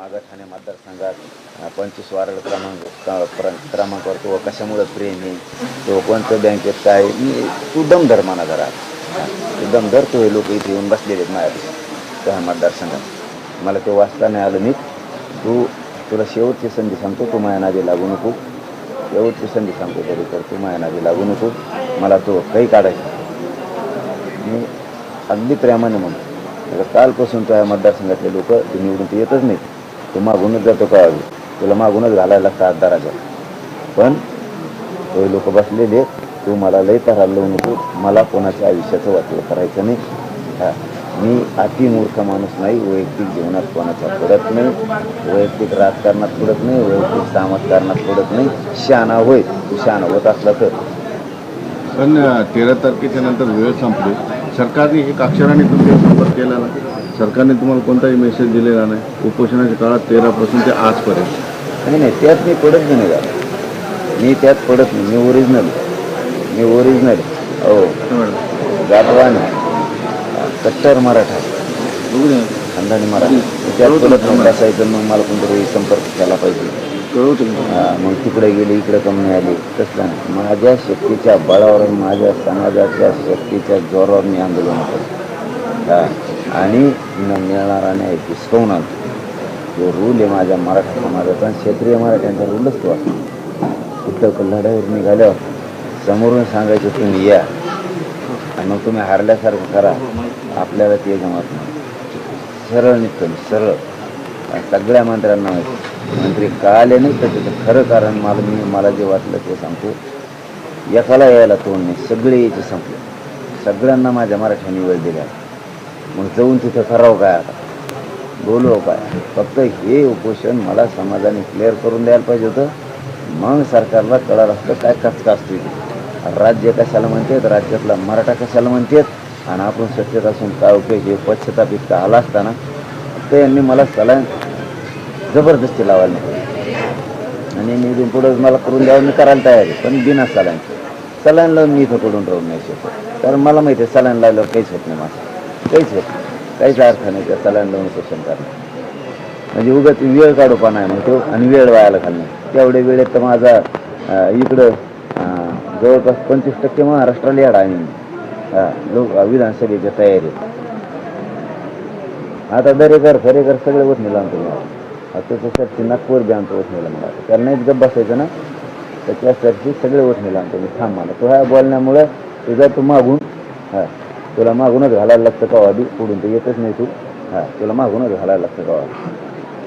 माझा ठाणे मतदारसंघात पंचवीस वार्ड क्रमांक क- प्र- क्रमांकावर तो कशामुळं प्रेम आहे? तो कोणतं बँकेत काय मी तू दमधर म्हणा जरा. हा, तू दमधर तो हे लोक इथे येऊन बसलेले आहेत माझ्या त्या मतदारसंघात. मला ते वाचता नाही आलं मी तू तुला शेवटची संधी सांगतो तू माझ्या नादी लागू नको. शेवटची संधी सांगतो तरी तर तू माझ्या नादी लागू नको. मला तो काही काढायचा मी अगदी प्रेमाने म्हणतो. कालपासून त्या मतदारसंघातले लोक ते निवडून ते येतच नाही तू मागूनच जातो का? तुला मागूनच घालायला लागतं दाराच्या पण तो लोक बसलेले तू मला लय तरार लावू नको मला कोणाच्या आयुष्याचं वाटलं करायचं नाही. हा. मी अति मूर्ख माणूस नाही. वैयक्तिक जीवनात कोणाचा पडत नाही. वैयक्तिक राजकारणात पडत नाही. वैयक्तिक समाजकारणात पडत नाही. शहाणा होय. तू शहाणा होत असला तर. पण तेरा तारखेच्या नंतर वेळ संपली. सरकारने एक अक्षराने तुमच्या संपर्क केला नाही. सरकारने तुम्हाला कोणताही मेसेज दिलेला नाही. उपोषणाच्या काळात तेरापासून ते आजपर्यंत. नाही नाही त्यात मी पडत नाही झालो मी त्यात पडत नाही. मी ओरिजिनल मी ओरिजिनल हो. जातवान कट्टर मराठा. खानदानी मराठा. त्यात पडत नाही. बसायचं मग मला कोणतरी संपर्क केला पाहिजे. कळवतो मग तिकडे गेले इकडे कमी आली. तसं नाही. माझ्या शक्तीच्या बळावर माझ्या समाजाच्या शक्तीच्या जोरावर मी आंदोलन करतो. आणि न मिळणारा न्याय हिसकवून आणतो जो रूल आहे माझ्या मराठा समाजाचा आणि क्षेत्रीय मराठ्यांचा रूलच तो. असतो कुठं लढाईवर निघाल्यावर समोरून सांगायचं तुम्ही या. आणि मग तुम्ही हारल्यासारखं करा. आपल्याला ते जमत नाही. सरळ निघतो सरळ. सगळ्या मंत्र्यांना माहिती. मंत्री का नाही तर त्याचं खरं कारण मला मी मला जे वाटलं ते सांगतो. एकाला यायला तोंड नाही. सगळे याचे संपले. सगळ्यांना माझ्या मराठ्याने वेळ दिला. मग जाऊन तिथं करावं काय आता? बोलव काय? फक्त हे उपोषण मला समाजाने क्लिअर करून द्यायला पाहिजे होतं. मग सरकारला कळालं असतं काय कचका असतो इथे राज्य कशाला म्हणतात? राज्यातला मराठा कशाला म्हणतात? आणि आपण स्वच्छता असून काय उपयोग? हे पश्चाताप इतका आला असताना ते यांनी मला सलाम जबरदस्ती लावायला नको. आणि मी दोन पुढं मला करून द्यावं मी करायला तयार आहे. पण बिना सलाईन. सलाईन लावून मी इथं पडून राहू नाही शकत. कारण मला माहिती आहे सलाईन लावल्यावर काहीच होत नाही माझं काहीच होत नाही. काहीच अर्थ नाही त्या सलाईन लावून शोषण करणं. म्हणजे उगाच वेळ काढूपणा आहे मग तो आणि वेळ वायाला घालणं. तेवढ्या वेळेत तर माझा इकडं जवळपास पंचवीस टक्के महाराष्ट्राला याड आम्ही लोक विधानसभेच्या तयारीत. आता दरेकर खरेकर सगळे वठणीला लावून तुम्हाला आता त्याच्यासाठी कोर बी आणतो वठणीला मला कारण नाहीच गप बसायचं ना. तर त्यासाठी सगळे वठणीला आणतो. मी थांब मला. तो ह्या बोलण्यामुळं तुझा तू मागून. हा. तुला मागूनच घालायला लागतं का आधी पुढून तर येतच नाही तू. हा. तुला मागूनच घालायला लागतं का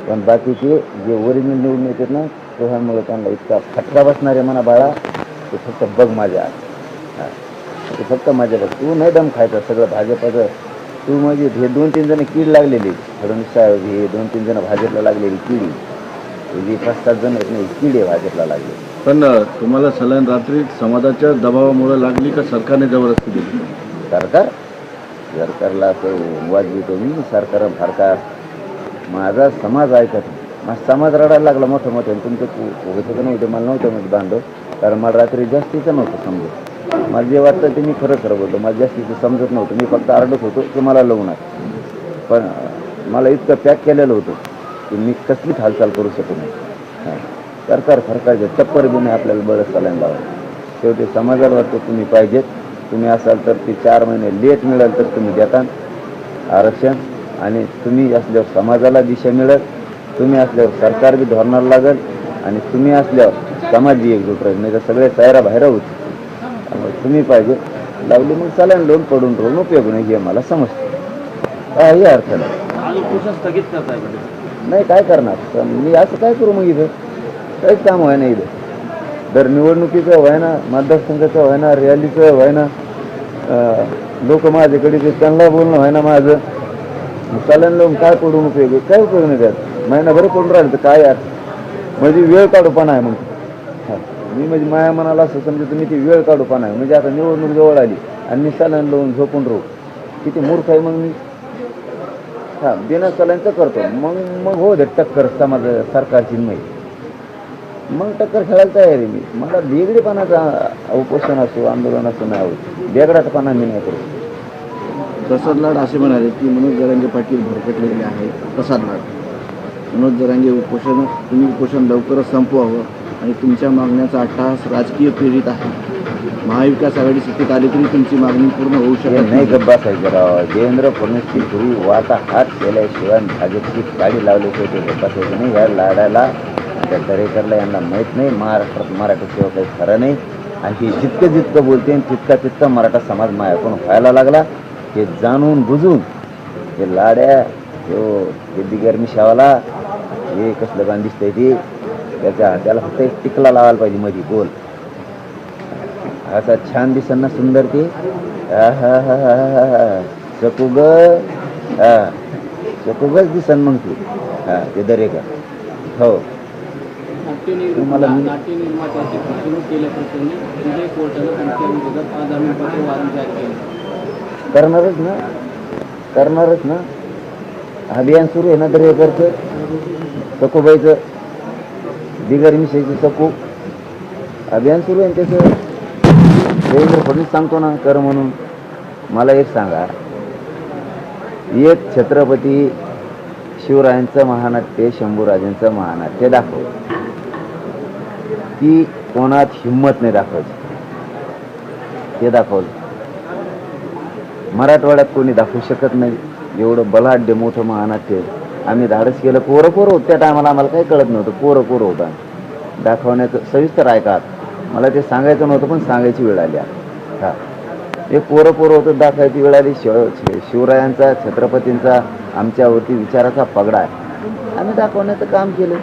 पण बाकीचे जे ओरिजिनल निवडून येतात ना तो ह्यामुळे त्यांना इतका फटका बसणारे म्हणा बाळा ते फक्त बघ माझ्या. हा. ते फक्त माझ्या बघ. तू नाही दम खायचा. सगळं भाजपाचं तू म्हणजे हे दोन तीन जण कीड लागलेली. फडणवीस साहेब हे दोन तीन जण भाजपला लागलेली किडी. जे पाच सात जण आहेत नाही किडी आहे भाजपला लागले पण तुम्हाला सलाईन रात्री समाजाच्या दबावामुळे लागली का सरकारने जबरदस्ती दिली? सरकार? सरकारला असं वाजवितो मी. सरकार सरकार माझा समाज ऐकत. माझा समाज रडायला लागला मोठं मोठं तुमचं होतं का नव्हतं मला नव्हतं म्हणजे बांधव. कारण मला रात्री जास्तीचं नव्हतं समजत. मला जे वाटतं ते मी खरं खरं बोलतो. मला जास्तीचं समजत नव्हतं. मी फक्त आरडत होतो की मला लवून आहे पण मला इतकं पॅक केलेलं होतं की मी कसलीच हालचाल करू शकू नाही. हां. सरकार सरकारचे चप्पर बी नाही आपल्याला बरंच चालायला लावा शेवटी समाजाला वाटतं तुम्ही पाहिजेत. तुम्ही असाल तर ती चार महिने लेट मिळाल तर तुम्ही देता आरक्षण आणि तुम्ही असल्यावर समाजाला दिशा मिळेल. तुम्ही असल्यावर सरकार बी धोरणाला लागेल. आणि तुम्ही असल्यावर समाज बी एकजूट राहील. नाही तर सगळे तयारा बाहेर होते तुम्ही पाहिजे. लावली मग चालेल लोन पडून राहून उपयोग नाही हे मला समजतं. काही अर्थ नाही. करताय नाही काय करणार? पण मी असं काय करू मग इथं? काहीच काम व्हाय ना इथं. दर निवडणुकीचं व्हाय ना मतदारसंघाचं व्हाय ना रॅलीचं व्हाय ना लोक माझ्याकडे ते त्यांना बोलणं व्हाय ना माझं. चालन लावून काय पडून उपयोग? काय उपयोग नाही त्यात? महिनाभर पडून राहिलं तर काय यार? म्हणजे वेळ काढूपणा आहे मग. मी म्हणजे माया मनाला असं समजा तुम्ही ती वेळ काढू आहे म्हणजे आता निवडणूक जवळ आली आणि मी सलन लावून झोपून राहू. किती मूर्ख आहे मग मी. हा बिना सलांचं करतो. मग मग हो दे टक्कर समाज सरकारची माहिती मग टक्कर खेळायला तयार आहे मी. मला वेगळेपणाचा उपोषण असो आंदोलन असो नाही आवडत. वेगळाचपणा मी नाही करू प्रसाद लाड असे म्हणाले की मनोज जरांगे पाटील भरकटलेले आहे प्रसाद लाड. मनोज जरांगे उपोषण तुम्ही उपोषण लवकरच संपवावं. आणि तुमच्या मागण्याचा अट्टहास राजकीय प्रेरित आहे. महाविकास आघाडी सत्तेत आली तरी तुमची मागणी पूर्ण होऊ शकत नाही गप्प बसायचं राव देवेंद्र फडणवीसची पूर्वी वाटा हात केल्याशिवाय भाजपची गाडी लावल्याशिवाय ते गप्प बसायचं नाही या लाडाला त्या दरेकरला यांना माहीत नाही. महाराष्ट्रात मराठीशिवाय काही खरं नाही. आणि हे जितकं जितकं बोलते तितका तितका मराठा समाज मायाकडून व्हायला लागला. हे जाणून बुजून हे लाड्या हो बिगरमी शावाला हे कसलं दिसतंय ते त्याच्या त्याला फक्त एक टिकला लावायला पाहिजे मध्ये बोल. असा छान दिसन ना सुंदर ते. चकुग ग. दिसन मग तू. हा ते दरेका हो. तुम्हाला करणारच ना. करणारच ना. अभियान सुरू आहे ना दरेकरचं. चकुबाईचं बिगर मिशाईचं सकू. अभियान सुरू आहे त्याचं? देवेंद्र फडणवीस सांगतो ना कर म्हणून. मला एक सांगा. एक छत्रपती शिवरायांचं महानाट्य शंभूराजांचं महानाट्य दाखव. ती कोणात हिंमत नाही दाखवायची. ते दाखवलं. मराठवाड्यात कोणी दाखवू शकत नाही. एवढं बलाढ्य मोठं महानाट्य आम्ही धाडस केलं. पोरं पोरं होतं त्या टायमाला आम्हाला काही कळत नव्हतं. पोरं पोरं होता. दाखवण्याचं सविस्तर ऐका मला ते सांगायचं नव्हतं पण सांगायची वेळ आली हा. ते पोरं पोरं होतं दाखवायची वेळ आली. शिव शि- शिवरायांचा छत्रपतींचा आमच्यावरती विचाराचा पगडा आहे. आम्ही दाखवण्याचं काम केलं.